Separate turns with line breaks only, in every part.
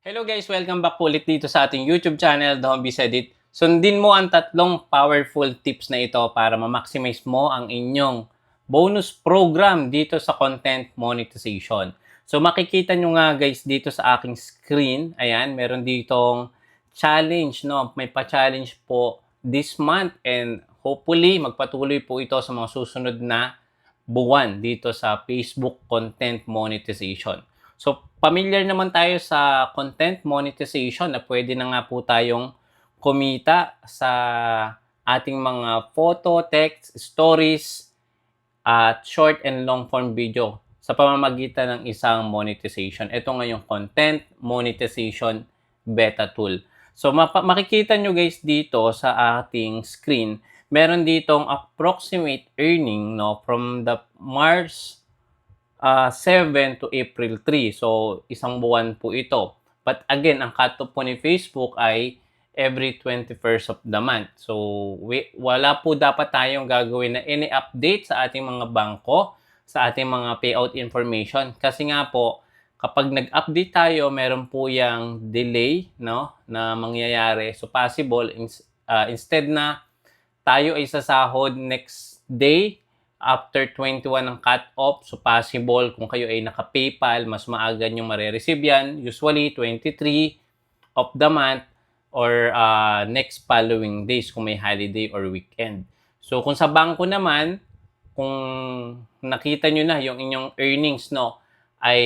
Hello guys, welcome back ulit dito sa ating YouTube channel, The Biz Edit. Sundin mo ang tatlong powerful tips na ito para ma-maximize mo ang inyong bonus program dito sa content monetization. So makikita nyo nga guys dito sa aking screen, ayan, meron ditong challenge, no? May pa-challenge po this month and hopefully magpatuloy po ito sa mga susunod na buwan dito sa Facebook content monetization. So, familiar naman tayo sa content monetization na pwede na nga po tayong kumita sa ating mga photo, text, stories, at short and long form video sa pamamagitan ng isang monetization. Ito nga content monetization beta tool. So, makikita nyo guys dito sa ating screen, meron ditong approximate earning no, from the March uh, 7 to April 3. So, isang buwan po ito. But again, ang cutoff po ni Facebook ay every 21st of the month. So, we, wala po dapat tayong gagawin na any update sa ating mga bangko, sa ating mga payout information. Kasi nga po, kapag nag-update tayo, meron po yung delay no, na mangyayari. So, possible, ins- uh, instead na tayo ay sasahod next day, after 21 ng cut-off, so possible kung kayo ay naka-PayPal, mas maaga nyo marireceive yan. Usually, 23 of the month or uh, next following days kung may holiday or weekend. So, kung sa bangko naman, kung nakita nyo na yung inyong earnings, no, ay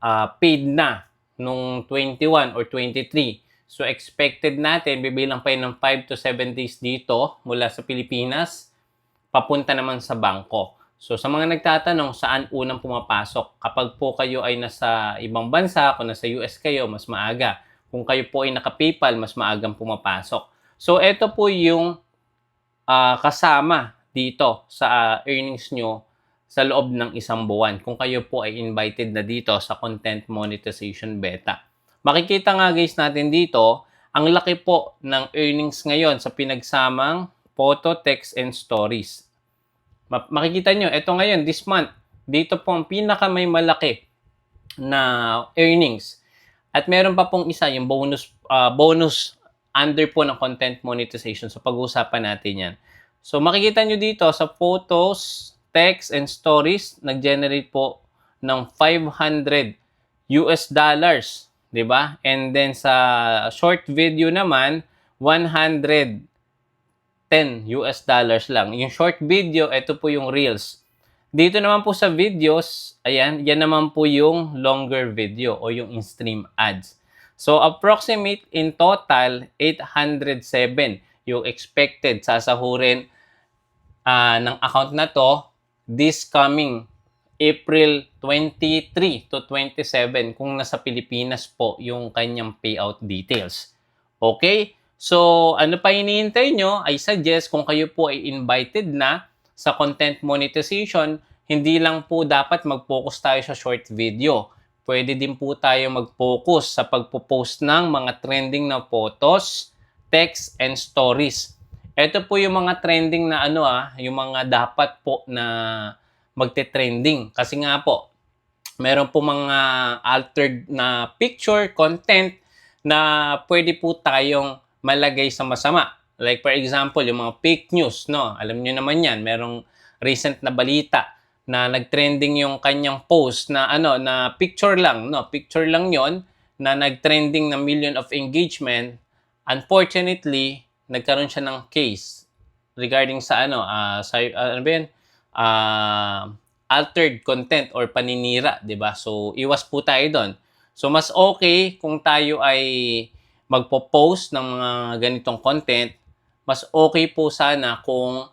uh, paid na nung 21 or 23. So, expected natin, bibilang pa yun ng 5 to 7 days dito mula sa Pilipinas papunta naman sa bangko. So sa mga nagtatanong saan unang pumapasok, kapag po kayo ay nasa ibang bansa, kung nasa US kayo, mas maaga. Kung kayo po ay naka-PayPal, mas maagang pumapasok. So ito po yung uh, kasama dito sa uh, earnings nyo sa loob ng isang buwan kung kayo po ay invited na dito sa Content Monetization Beta. Makikita nga guys natin dito, ang laki po ng earnings ngayon sa pinagsamang photo, text, and stories makikita nyo, ito ngayon, this month, dito po ang pinaka may malaki na earnings. At meron pa pong isa, yung bonus, uh, bonus under po ng content monetization. So, pag-uusapan natin yan. So, makikita nyo dito sa photos, text, and stories, nag-generate po ng 500 US dollars. ba? And then sa short video naman, 100 10 US dollars lang. Yung short video, ito po yung Reels. Dito naman po sa videos, ayan, yan naman po yung longer video o yung in-stream ads. So, approximate in total, 807 yung expected sasahurin uh, ng account na to this coming April 23 to 27 kung nasa Pilipinas po yung kanyang payout details. Okay? So, ano pa hinihintay nyo? I suggest kung kayo po ay invited na sa content monetization, hindi lang po dapat mag-focus tayo sa short video. Pwede din po tayo mag-focus sa pagpo-post ng mga trending na photos, text, and stories. Ito po yung mga trending na ano ah, yung mga dapat po na magte-trending. Kasi nga po, meron po mga altered na picture, content na pwede po tayong malagay sa masama. Like for example, yung mga fake news, no? Alam niyo naman 'yan, merong recent na balita na nagtrending yung kanyang post na ano na picture lang, no? Picture lang 'yon na nagtrending na million of engagement. Unfortunately, nagkaroon siya ng case regarding sa ano, uh, sa uh, ano ba 'yan? Uh, altered content or paninira, 'di ba? So, iwas po tayo doon. So, mas okay kung tayo ay magpo-post ng mga ganitong content, mas okay po sana kung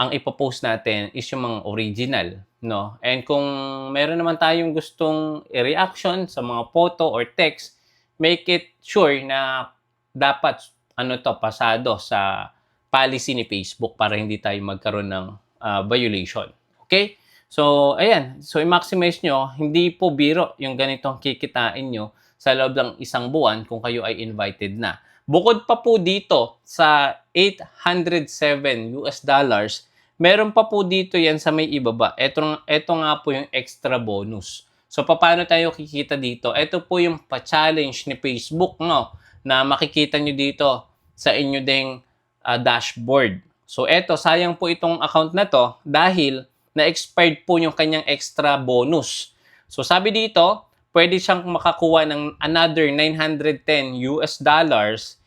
ang ipopost natin is yung mga original, no? And kung meron naman tayong gustong i-reaction sa mga photo or text, make it sure na dapat ano to pasado sa policy ni Facebook para hindi tayo magkaroon ng uh, violation. Okay? So, ayan. So, i-maximize nyo, hindi po biro yung ganitong kikitain nyo sa loob ng isang buwan kung kayo ay invited na. Bukod pa po dito sa 807 US dollars, meron pa po dito yan sa may ibaba. Ito, ito nga po yung extra bonus. So, paano tayo kikita dito? Ito po yung pa-challenge ni Facebook, no? Na makikita nyo dito sa inyo ding ah, dashboard. So, eto, sayang po itong account na to dahil na-expired po yung kanyang extra bonus. So, sabi dito, pwede siyang makakuha ng another 910 US dollars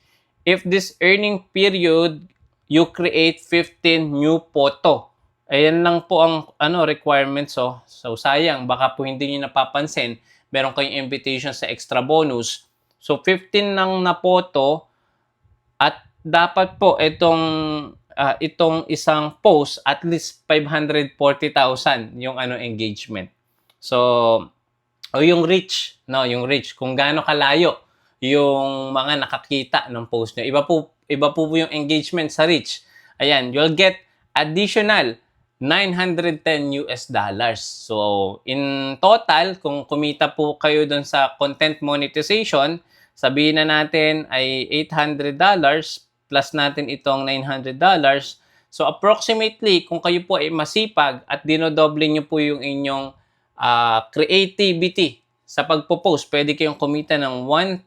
if this earning period you create 15 new photo. Ayan lang po ang ano requirements so. So sayang baka po hindi niyo napapansin, meron kayong invitation sa extra bonus. So 15 nang na photo at dapat po itong ah, itong isang post at least 540,000 yung ano engagement. So o yung reach, no, yung reach kung gaano kalayo yung mga nakakita ng post nyo. Iba po iba po, po yung engagement sa reach. Ayan, you'll get additional 910 US dollars. So, in total, kung kumita po kayo dun sa content monetization, sabihin na natin ay 800 dollars plus natin itong 900 dollars. So, approximately, kung kayo po ay masipag at dinodoble nyo po yung inyong ah, creativity sa pagpo-post, pwede kayong kumita ng 1,000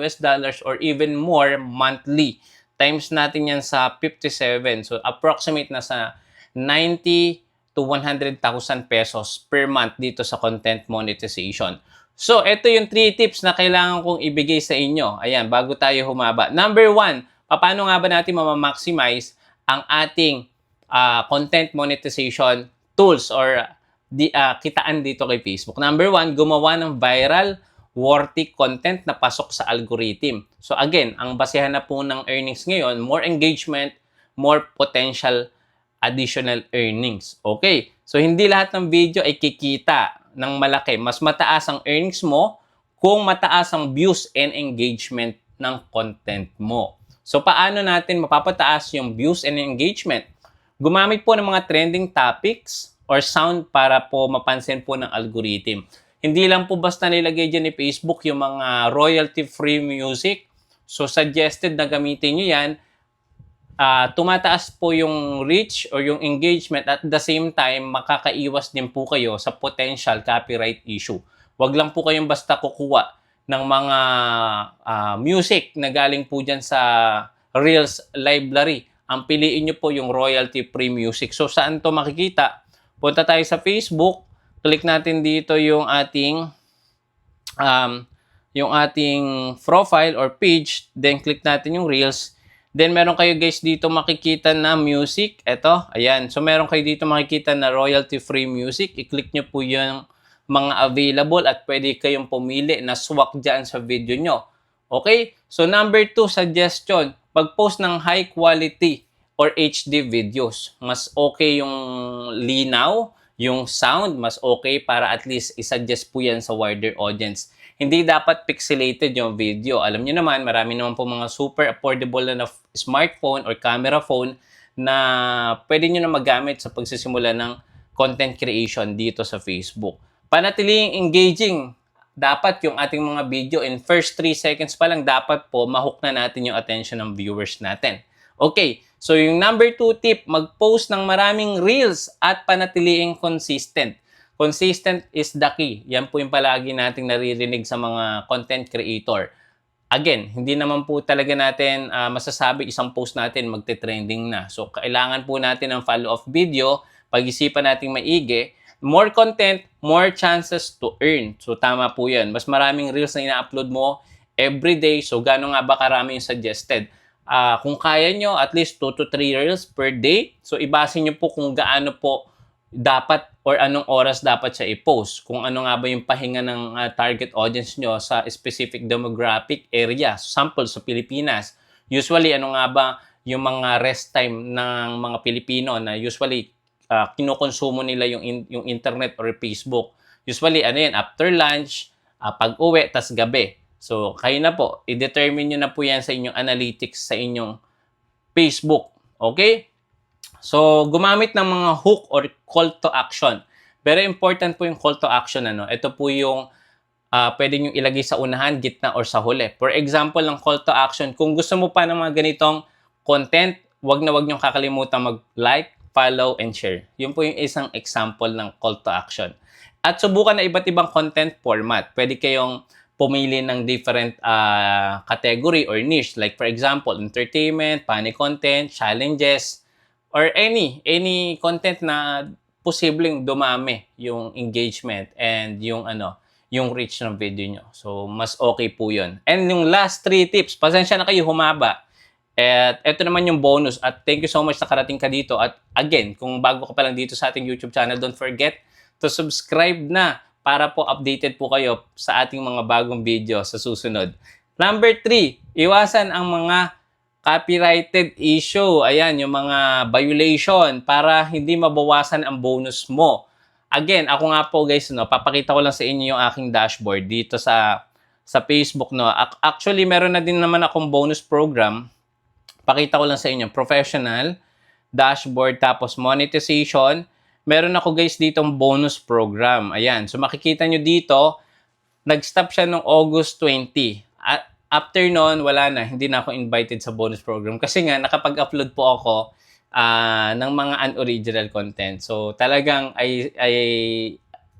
US dollars or even more monthly. Times natin yan sa 57. So, approximate na sa 90 to 100,000 pesos per month dito sa content monetization. So, ito yung 3 tips na kailangan kong ibigay sa inyo. Ayan, bago tayo humaba. Number 1, paano nga ba natin mamamaximize ang ating ah, content monetization tools or di, ah, kitaan dito kay Facebook. Number one, gumawa ng viral worthy content na pasok sa algorithm. So again, ang basehan na po ng earnings ngayon, more engagement, more potential additional earnings. Okay, so hindi lahat ng video ay kikita ng malaki. Mas mataas ang earnings mo kung mataas ang views and engagement ng content mo. So paano natin mapapataas yung views and engagement? Gumamit po ng mga trending topics or sound para po mapansin po ng algorithm. Hindi lang po basta nilagay dyan ni Facebook yung mga royalty-free music. So suggested na gamitin nyo yan. Ah, tumataas po yung reach or yung engagement at the same time makakaiwas din po kayo sa potential copyright issue. Wag lang po kayong basta kukuha ng mga ah, music na galing po dyan sa Reels library. Ang piliin nyo po yung royalty-free music. So saan to makikita? Punta tayo sa Facebook, click natin dito yung ating um, yung ating profile or page, then click natin yung Reels. Then meron kayo guys dito makikita na music. Ito, ayan. So meron kayo dito makikita na royalty-free music. I-click nyo po yung mga available at pwede kayong pumili na swak dyan sa video nyo. Okay? So number two, suggestion. Pag-post ng high quality or HD videos. Mas okay yung linaw, yung sound, mas okay para at least isuggest po yan sa wider audience. Hindi dapat pixelated yung video. Alam niyo naman, marami naman po mga super affordable na smartphone or camera phone na pwede nyo na magamit sa pagsisimula ng content creation dito sa Facebook. Panatiling engaging, dapat yung ating mga video in first 3 seconds pa lang dapat po mahook na natin yung attention ng viewers natin. Okay, so yung number 2 tip, mag-post ng maraming reels at panatiliing consistent. Consistent is the key. Yan po yung palagi nating naririnig sa mga content creator. Again, hindi naman po talaga natin ah, masasabi isang post natin magte-trending na. So, kailangan po natin ng follow-up video, pag-isipan natin maigi, more content, more chances to earn. So, tama po yan. Mas maraming reels na ina-upload mo every day. So, gano'n nga ba karami yung suggested? Ah, kung kaya nyo, at least 2 to 3 reels per day. So, ibase nyo po kung gaano po dapat or anong oras dapat siya i-post. Kung ano nga ba yung pahinga ng ah, target audience nyo sa specific demographic area. Sample sa Pilipinas. Usually, ano nga ba yung mga rest time ng mga Pilipino na usually ah, kinukonsumo nila yung, in- yung internet or Facebook. Usually, ano yan, after lunch, ah, pag-uwi, tas gabi. So, kayo na po, i-determine nyo na po yan sa inyong analytics sa inyong Facebook. Okay? So, gumamit ng mga hook or call to action. Very important po yung call to action. Ano? Ito po yung ah, pwede nyo ilagay sa unahan, gitna, or sa huli. For example, ng call to action, kung gusto mo pa ng mga ganitong content, wag na wag nyo kakalimutan mag-like, follow, and share. Yun po yung isang example ng call to action. At subukan na iba't ibang content format. Pwede kayong pumili ng different ah, category or niche. Like for example, entertainment, funny content, challenges, or any any content na posibleng dumami yung engagement and yung ano, yung reach ng video nyo. So, mas okay po yun. And yung last three tips, pasensya na kayo humaba. At ito naman yung bonus. At thank you so much na karating ka dito. At again, kung bago ka pa lang dito sa ating YouTube channel, don't forget to subscribe na para po updated po kayo sa ating mga bagong video sa susunod. Number three, iwasan ang mga copyrighted issue. Ayan, yung mga violation para hindi mabawasan ang bonus mo. Again, ako nga po guys, no, papakita ko lang sa inyo yung aking dashboard dito sa sa Facebook. No. Ac- Actually, meron na din naman akong bonus program. Pakita ko lang sa inyo. Professional, dashboard, tapos monetization. Meron ako guys ditong bonus program. Ayan. So makikita nyo dito, nag-stop siya noong August 20. At after noon, wala na. Hindi na ako invited sa bonus program. Kasi nga, nakapag-upload po ako ah, ng mga unoriginal content. So talagang I, I,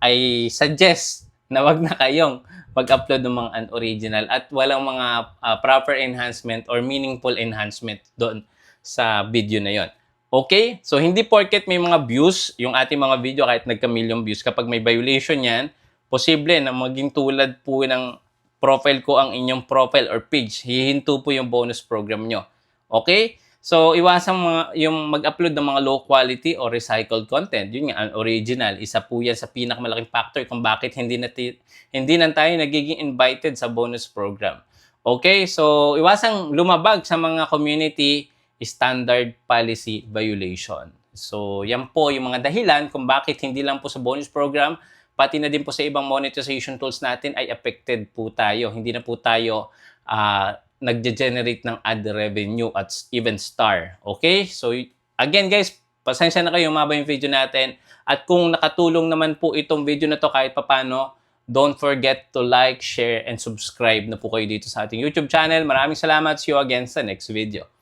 I suggest na wag na kayong mag-upload ng mga unoriginal at walang mga ah, proper enhancement or meaningful enhancement doon sa video na yon. Okay? So, hindi porket may mga views, yung ating mga video kahit nagka-million views, kapag may violation yan, posible na maging tulad po ng profile ko ang inyong profile or page. Hihinto po yung bonus program nyo. Okay? So, iwasan mga, yung mag-upload ng mga low quality or recycled content. Yun nga, original. Isa po yan sa pinakamalaking factor kung bakit hindi na, ti- hindi na tayo nagiging invited sa bonus program. Okay? So, iwasang lumabag sa mga community standard policy violation. So, yan po yung mga dahilan kung bakit hindi lang po sa bonus program, pati na din po sa ibang monetization tools natin ay affected po tayo. Hindi na po tayo ah, nagge-generate ng ad revenue at even star. Okay? So, again guys, pasensya na kayo, maba yung video natin. At kung nakatulong naman po itong video na to kahit papano, don't forget to like, share, and subscribe na po kayo dito sa ating YouTube channel. Maraming salamat. See you again sa next video.